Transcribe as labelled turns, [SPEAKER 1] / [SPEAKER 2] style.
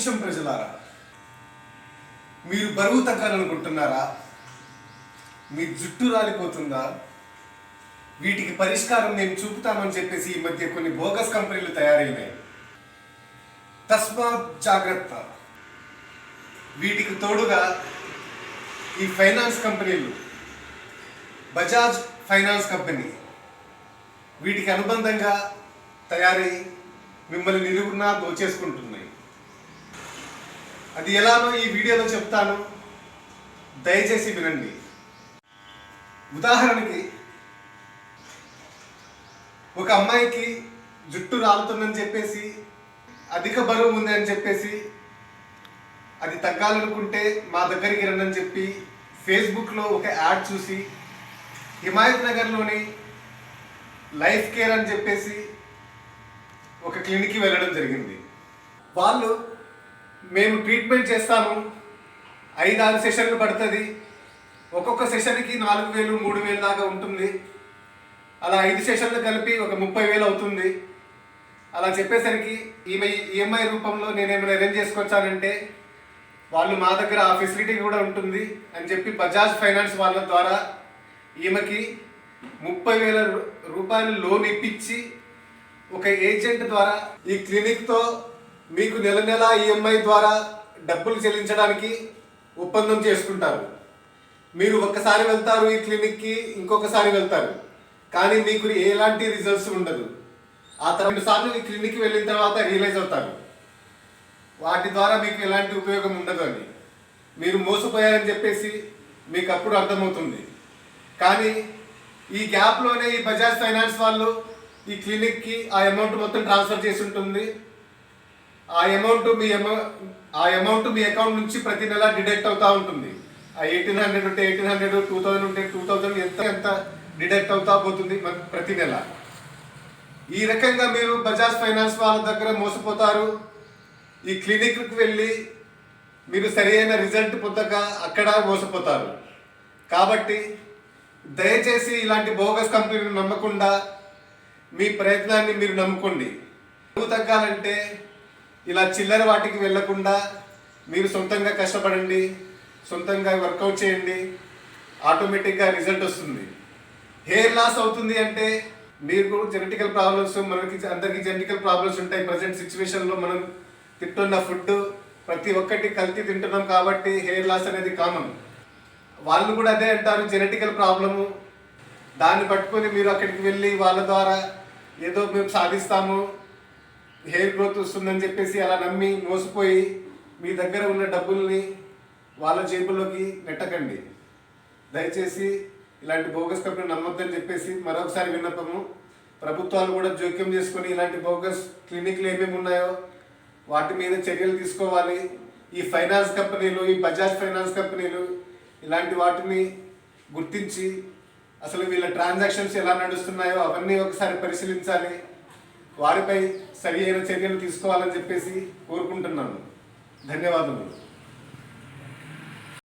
[SPEAKER 1] నిమిషం ప్రజలారా మీరు బరువు తగ్గాలనుకుంటున్నారా? మీ జుట్టు రాలిపోతుందా? వీటికి పరిష్కారం నేను చూపుతామని చెప్పేసి ఈ మధ్య కొన్ని బోగస్ కంపెనీలు తయారైనాయి. తస్మాత్ జాగ్రత్త. వీటికి తోడుగా ఈ ఫైనాన్స్ కంపెనీలు బజాజ్ ఫైనాన్స్ కంపెనీ వీటికి అనుబంధంగా తయారై మిమ్మల్ని నిలువునా దోచేసుకుంటున్నాయి. అది ఎలానో ఈ వీడియోలో చెప్తాను. దయచేసి వినండి. ఉదాహరణకి ఒక అమ్మాయికి జుట్టు రాలుతుందని చెప్పేసి అధిక బరువు ఉంది అని చెప్పేసి అది తగ్గాలనుకుంటే మా దగ్గరికి రండి చెప్పి ఫేస్బుక్లో ఒక యాడ్ చూసి హిమాయత్ నగర్లోని లైఫ్ కేర్ అని చెప్పేసి ఒక క్లినిక్కి వెళ్ళడం జరిగింది. వాళ్ళు మేము ట్రీట్మెంట్ చేస్తాము. ఐదు ఆరు సెషన్లు పడుతుంది. ఒక్కొక్క సెషన్కి నాలుగు వేలు మూడు వేలు దాకా ఉంటుంది. అలా ఐదు సెషన్లు కలిపి ఒక ముప్పై వేలు అవుతుంది. అలా చెప్పేసరికి ఈమె ఈఎంఐ రూపంలో నేను ఏమైనా అరేంజ్ చేసుకొచ్చానంటే వాళ్ళు మా దగ్గర ఆ ఫెసిలిటీ కూడా ఉంటుంది అని చెప్పి బజాజ్ ఫైనాన్స్ వాళ్ళ ద్వారా ఈమెకి ముప్పై వేల రూ- రూపాయలు లోన్ ఇప్పించి ఒక ఏజెంట్ ద్వారా ఈ క్లినిక్తో మీకు నెల నెల ఈఎంఐ ద్వారా డబ్బులు చెల్లించడానికి ఒప్పందం చేసుకుంటారు. మీరు ఒక్కసారి వెళ్తారు ఈ క్లినిక్కి ఇంకొకసారి వెళ్తారు. కానీ మీకు ఎలాంటి రిజల్ట్స్ ఉండదు. ఆ తర్వాత సార్లు ఈ క్లినిక్కి వెళ్ళిన తర్వాత రియలైజ్ అవుతారు. వాటి ద్వారా మీకు ఎలాంటి ఉపయోగం ఉండదు అని. మీరు మోసపోయారని చెప్పేసి మీకు అప్పుడు అర్థమవుతుంది. కానీ ఈ గ్యాప్లోనే ఈ బజాజ్ ఫైనాన్స్ వాళ్ళు ఈ క్లినిక్కి ఆ అమౌంట్ మొత్తం ట్రాన్స్ఫర్ చేసి ఉంటుంది. ఆ అమౌంట్ మీ ఆ అమౌంట్ మీ అకౌంట్ నుంచి ప్రతి నెల డిడక్ట్ అవుతూ ఉంటుంది. ఆ ఎయిటీన్ హండ్రెడ్ ఉంటే ఎయిటీన్ హండ్రెడ్ టూ థౌసండ్ ఉంటే టూ థౌసండ్ ఎంత ఎంత డిడక్ట్ అవుతా పోతుంది ప్రతి నెల. ఈ రకంగా మీరు బజాజ్ ఫైనాన్స్ వాళ్ళ దగ్గర మోసపోతారు. ఈ క్లినిక్కి వెళ్ళి మీరు సరైన రిజల్ట్ పొందక అక్కడ మోసపోతారు. కాబట్టి దయచేసి ఇలాంటి బోగస్ కంపెనీలు నమ్మకుండా మీ ప్రయత్నాన్ని మీరు నమ్ముకోండి. తగ్గాలంటే ఇలా చిల్లర వాటికి వెళ్ళకుండా మీరు సొంతంగా కష్టపడండి సొంతంగా వర్కౌట్ చేయండి ఆటోమేటిక్గా రిజల్ట్ వస్తుంది. హెయిర్ లాస్ అవుతుంది అంటే మీరు జెనెటికల్ ప్రాబ్లమ్స్ మనకి అందరికీ జెనెటికల్ ప్రాబ్లమ్స్ ఉంటాయి. ప్రజెంట్ సిచ్యువేషన్లో మనం తింటున్న ఫుడ్ ప్రతి ఒక్కటి కల్తీ తింటున్నాం కాబట్టి హెయిర్ లాస్ అనేది కామన్ వాళ్ళు కూడా అదే అంటారు జెనెటికల్ ప్రాబ్లము దాన్ని పట్టుకొని మీరు అక్కడికి వెళ్ళి వాళ్ళ ద్వారా ఏదో మేము సాధిస్తాము హెయిర్ గ్రోత్ వస్తుందని చెప్పేసి అలా నమ్మి మోసపోయి మీ దగ్గర ఉన్న డబ్బుల్ని వాళ్ళ జేబులోకి నెట్టకండి. దయచేసి ఇలాంటి బోగస్ కంపెనీ నమ్మొద్దని చెప్పేసి మరొకసారి విన్నపము. ప్రభుత్వాలు కూడా జోక్యం చేసుకొని ఇలాంటి బోగస్ క్లినిక్లు ఏమేమి ఉన్నాయో వాటి మీద చర్యలు తీసుకోవాలి. ఈ ఫైనాన్స్ కంపెనీలు ఈ బజాజ్ ఫైనాన్స్ కంపెనీలు ఇలాంటి వాటిని గుర్తించి అసలు వీళ్ళ ట్రాన్సాక్షన్స్ ఎలా నడుస్తున్నాయో అవన్నీ ఒకసారి పరిశీలించాలి. వారిపై సరి అయిన చర్యలు తీసుకోవాలని చెప్పేసి కోరుకుంటున్నాను. ధన్యవాదములు.